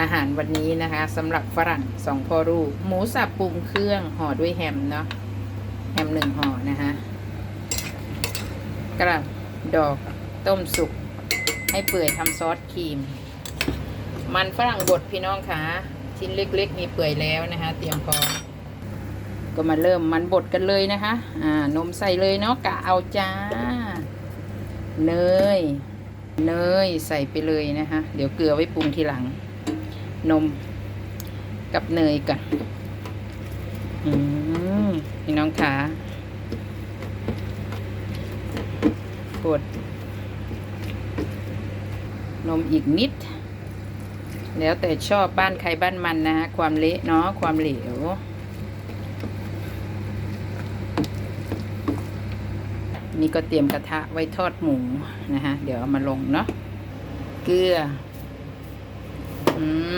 อาหารวันนี้นะคะสำหรับฝรั่งสองพ่อลูกหมูสับปรุงเครื่องห่อด้วยแฮมเนาะแฮมหนึ่งห่อนะคะกระดอกต้มสุก ให้เปื่อยทำซอสครีม มันฝรั่งบดพี่น้องคะชิ้นเล็กๆมีเปื่อยแล้วนะคะ เตรียมพร้อมก็มาเริ่มมันบดกันเลยนะคะ อ่านมใส่เลยเนาะกะเอาจ้า เนย เนยใส่ไปเลยนะคะ เดี๋ยวเกลือไว้ปรุงทีหลัง นมกับเนยก่อนอืมพี่น้องขากด นมอีกนิด แล้วแต่ชอบบ้านใครบ้านมันนะฮะ ความเละเนาะ ความเหลว นี่ก็เตรียมกระทะไว้ทอดหมูนะฮะ เดี๋ยวเอามาลงเนาะ เกลือ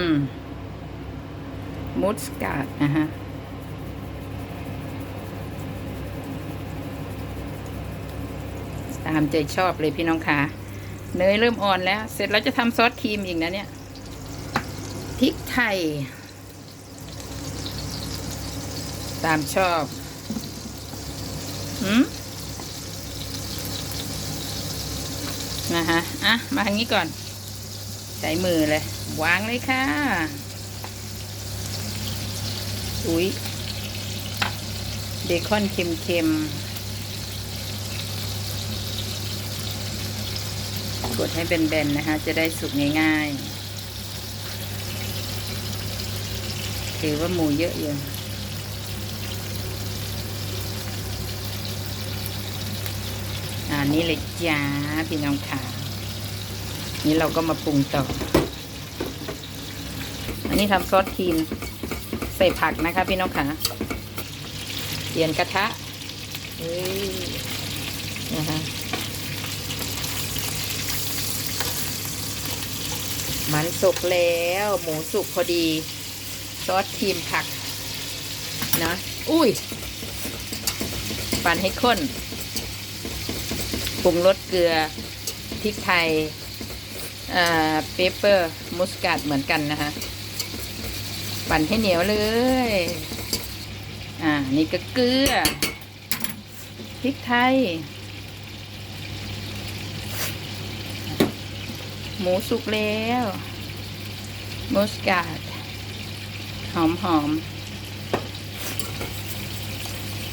มมุสกาดนะฮะตามใจชอบเลยพี่น้องค่ะเนยเริ่มอ่อนแล้ว เสร็จแล้วจะทำซอสครีมอีกนะเนี่ยพริกไทย ตามชอบอืมนะฮะอะ มาทางนี้ก่อน ใช้มือเลย วางเลยค่ะ อุ๊ยเบคอนเค็มๆ กดให้เป็นแบนๆนะคะ จะได้สุกง่ายๆ ถือว่าหมูเยอะอยู่อ่านี่เลยจ้า พี่น้องค่ะ นี่เราก็มาปรุงต่อ อันนี้ทำซอสครีมใส่ผักนะคะพี่น้องค่ะเปลี่ยนกระทะเฮ้ยนะคะมันสุกแล้ว หมูสุกพอดี ซอสครีมผักนะอุ้ยปั่นให้ข้นปรุงรสเกลือพริกไทย เปเปอร์มุสกาดเหมือนกันนะคะปั่นให้เหนียวเลย อ่า นี่ก็เกลือ พริกไทย หมูสุกแล้วมุสกาดหอมหอม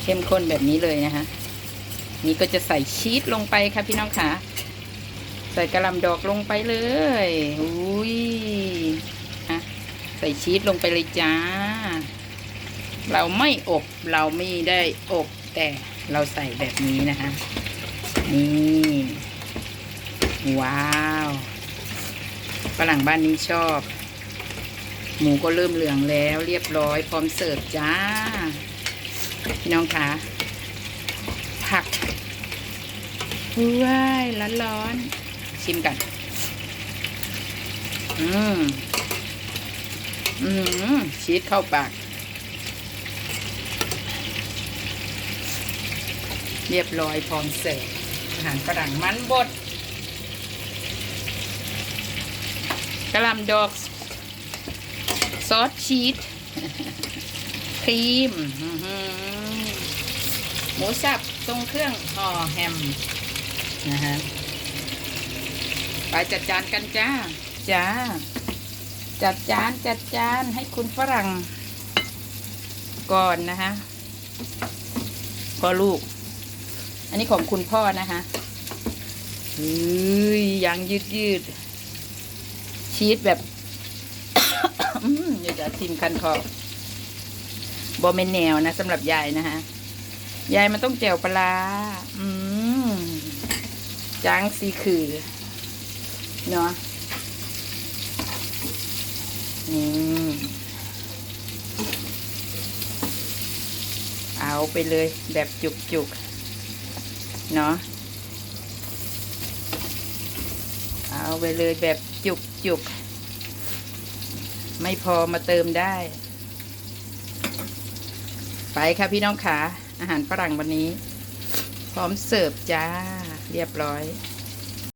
เข้มข้นแบบนี้เลยนะคะนี่ก็จะใส่ชีสลงไปค่ะพี่น้องค่ะ ส่กระหลำดอกลงไปเลย อุ้ยฮะใส่ชีสลงไปเลยจ้า เราไม่อบ เราไม่ได้อบแต่เราใส่แบบนี้นะคะ นี่ ว้าวฝรั่งบ้านนี้ชอบ หมูก็เริ่มเหลืองแล้วเรียบร้อยพร้อมเสิร์ฟจ้า พี่น้องคะผักว้ายร้อนร้อนๆ ชิมกัน อืม อืม ชีสเข้าปาก เรียบร้อยพร้อมเสิร์ฟอาหารฝรั่งมันบดกระลำดอก ซอสชีสครีมอื้อหือหมูสับทรงเครื่องห่อแฮมนะฮะ ไปจัดจานกันจ้า จ้า จัดจานจัดจานให้คุณฝรั่ง ก่อนนะคะพ่อลูก อันนี้ของคุณพ่อนะคะเฮ้ยยังยืดยืด ชีสแบบอืมเดี๋ยวจะทิมคันคอบอเมนแนวนะสำหรับยายนะคะยายมันต้องแจวปลาร้าอืมจางสีคือ เนาะอืมเอาไปเลยแบบจุกๆ เนาะเอาไปเลยแบบจุกๆ ไม่พอมาเติมได้ ไปค่ะพี่น้องขาอาหารฝรั่งวันนี้ พร้อมเสิร์ฟจ้า เรียบร้อย